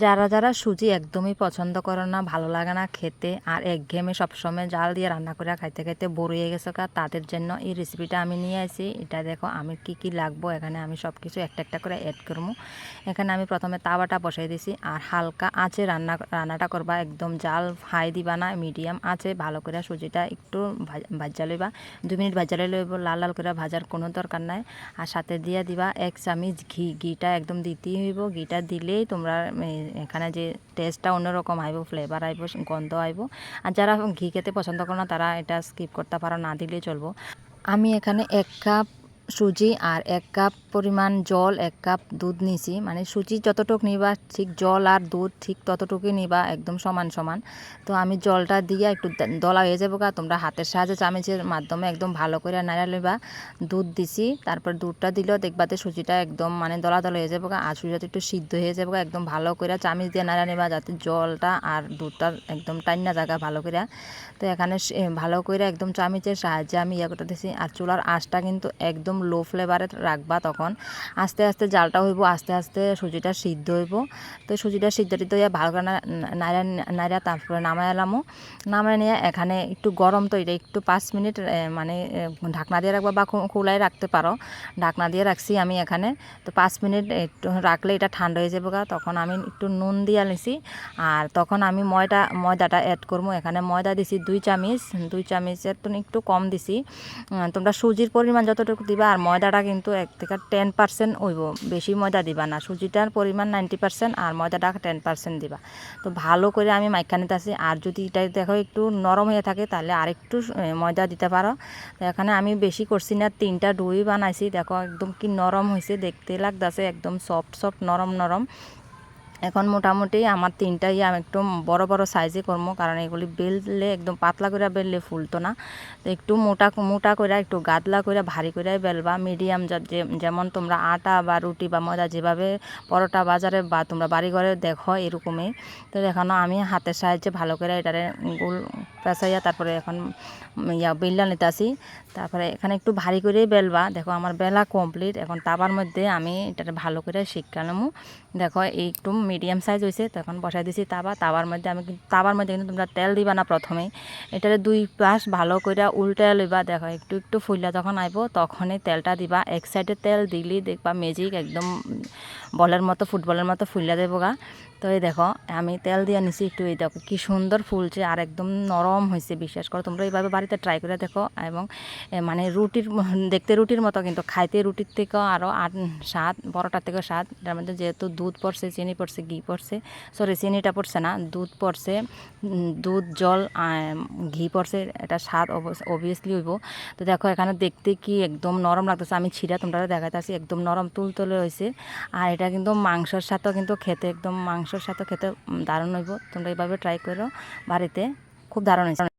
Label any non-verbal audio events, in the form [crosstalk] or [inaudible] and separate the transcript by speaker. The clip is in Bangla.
Speaker 1: যারা যারা সুজি একদমই পছন্দ করে না, ভালো লাগে না খেতে, আর একঘেয়েমে সবসময় জাল দিয়ে রান্না করে খাইতে খাইতে বড় হয়ে গেছে কা তাদের জন্য এই রেসিপিটা আমি নিয়ে আসি। এটা দেখো, আমি কি কি লাগবো, এখানে আমি সব কিছু একটা একটা করে অ্যাড করব। এখানে আমি প্রথমে তাওয়াটা বসাই দিছি, আর হালকা আঁচে রান্না, রান্নাটা করবা। একদম জাল হাই দিবা না মিডিয়াম আঁচে ভালো করে সুজিটা একটু ভাজ- লইবা। দু মিনিট ভাজা লইব লাল লাল করে ভাজার কোনো দরকার নাই। আর সাথে দিয়ে দিবা এক চামিচ ঘি, ঘিটা একদম দিতেই হইব। ঘিটা দিলেই তোমরা এখানে যে টেস্টটা অন্যরকম আইব ফ্লেভার আইব, গন্ধ আইব। আর যারা ঘি খেতে পছন্দ করে না, তারা এটা স্কিপ করতে পারো, না দিলেই চলবো। আমি এখানে এক কাপ সুজি আর এক কাপ পরিমাণ জল, এক কাপ দুধ নিছি। মানে সুজি যতটুকু নিবা, ঠিক জল আর দুধ ঠিক ততটুকুই নিবা, একদম সমান সমান। তো আমি জলটা দিয়ে একটু দলা হয়ে যাব গা। তোমরা হাতের সাহায্যে চামচের মাধ্যমে একদম ভালো করে নাড়া লইবা। দুধ দিছি, তারপর দুধটা দিলেও দেখবাতে সুজিটা একদম মানে দলা দলা হয়ে যাব গা। আর সুজিটা একটু সিদ্ধ হয়ে যাব একদম ভালো করে চামিচ দিয়ে নাড়া নেবা যাতে জলটা আর দুধটা একদম টাইনা জায়গা ভালো করে তো এখানে ভালো করে একদম চামিচের সাহায্যে আমি ইয়ে করতে দিছি আর চুলার আঁচটা কিন্তু একদম লো ফ্লেভারে রাখবা তখন। আস্তে আস্তে জালটা হইব, আস্তে আস্তে সুজিটা সিদ্ধ হইব। তো সুজিটা সিদ্ধ টিদ্ধ হয়ে ভালো করে না- নাড়া নাড়া তারপরে নামাই এলামও নামাই নিয়ে এখানে একটু গরম তো এটা একটু পাঁচ মিনিট মানে ঢাকনা দিয়ে রাখবা বা খোলাই রাখতে পারো। ঢাকনা দিয়ে রাখছি আমি এখানে। তো পাঁচ মিনিট একটু রাখলে এটা ঠান্ডা হয়ে যাবে তখন আমি একটু নুন দিয়ে নিছি। আর তখন আমি ময়দা, ময়দাটা অ্যাড করব। এখানে ময়দা দিছি দুই চামিচ। দুই চামিচের তো একটু কম দিছি। তোমরা সুজির পরিমাণ যতটুকু দিবা আর ময়দাটা কিন্তু এক থেকে টেন পার্সেন্ট হইব বেশি ময়দা দিবা না। সুজিটার পরিমাণ নাইনটি পার্সেন্ট আর ময়দাটা টেন পার্সেন্ট দিবা। তো ভালো করে আমি মাইখানে আসি আর যদি এটা দেখো একটু নরম হয়ে থাকে, তাহলে আরেকটু ময়দা দিতে পারো। তো এখানে আমি বেশি করছি না। তিনটা ডুই বানাইছি। দেখো একদম কি নরম হয়েছে দেখতে লাগতেছে একদম সফট সফট নরম নরম। এখন মোটামুটি আমার তিনটাই আমি একটু বড় বড় সাইজে করব, কারণ এগুলি বেললে একদম পাতলা করে বেললে ফুলতো না। তো একটু মোটা মোটা করে একটু গাদলা করে ভারী করে বেলবা। মিডিয়াম যেমন তোমরা আটা বা রুটি বা ময়দা যেভাবে পরোটা বাজারে বা তোমরা বাড়িঘরে দেখো এরকমই। তো দেখানো আমি হাতের সাহায্যে ভালো করে এটারে গোল পেঁচাইয়া তারপরে এখন ইয়া বেললা নিতেছি তারপরে এখানে একটু ভারী করেই বেলবা। দেখো আমার বেলা কমপ্লিট এখন তাবার মধ্যে আমি এটা ভালো করে শিক্ষা নেব। দেখো, একটু মিডিয়াম সাইজ হয়েছে তখন বসাই দিছি তাবা। তাবার মধ্যে আমি তাবার মধ্যে কিন্তু তোমরা তেল দিবা না প্রথমেই। এটারে দুই পাশ ভালো করে উল্টে লইবা। দেখো, একটু একটু ফুললা যখন আইব, তখনই তেলটা দিবা। এক সাইডে তেল দিলি, দেখবা ম্যাজিক একদম, বলের মতো, ফুটবলের মতো ফুললা দেবো তো এই দেখো, আমি তেল দিয়ে নিছি একটু। এই দেখো, কি সুন্দর ফুলছে। আর একদম নরম হয়েছে, বিশ্বাস করো। তোমরা এইভাবে বাড়িতে ট্রাই করে দেখো এবং মানে রুটির, [laughs] দেখতে রুটির মতো কিন্তু, খাইতে রুটির থেকেও আরও আট, স্বাদ বড়টার থেকেও স্বাদ। এটার মধ্যে যেহেতু দুধ পড়ছে, চিনি পড়ছে, ঘি পড়ছে সরি চিনিটা পড়ছে না, দুধ পড়ছে দুধ, জল ঘি পড়ছে, এটা স্বাদ অবভিয়াসলি হইব। তো দেখো, এখানে দেখতে কি একদম নরম লাগতেছে। আমি ছিঁড়া তোমরা দেখাইতেছি একদম নরম তুলতুলে হয়েছে আর এটা কিন্তু মাংসর সাথেও কিন্তু খেতে, একদম মাংসর সাথে খেতে দারুণ হইব। তোমরা এইভাবে ট্রাই করো বাড়িতে। খুব দারুণ হয়েছে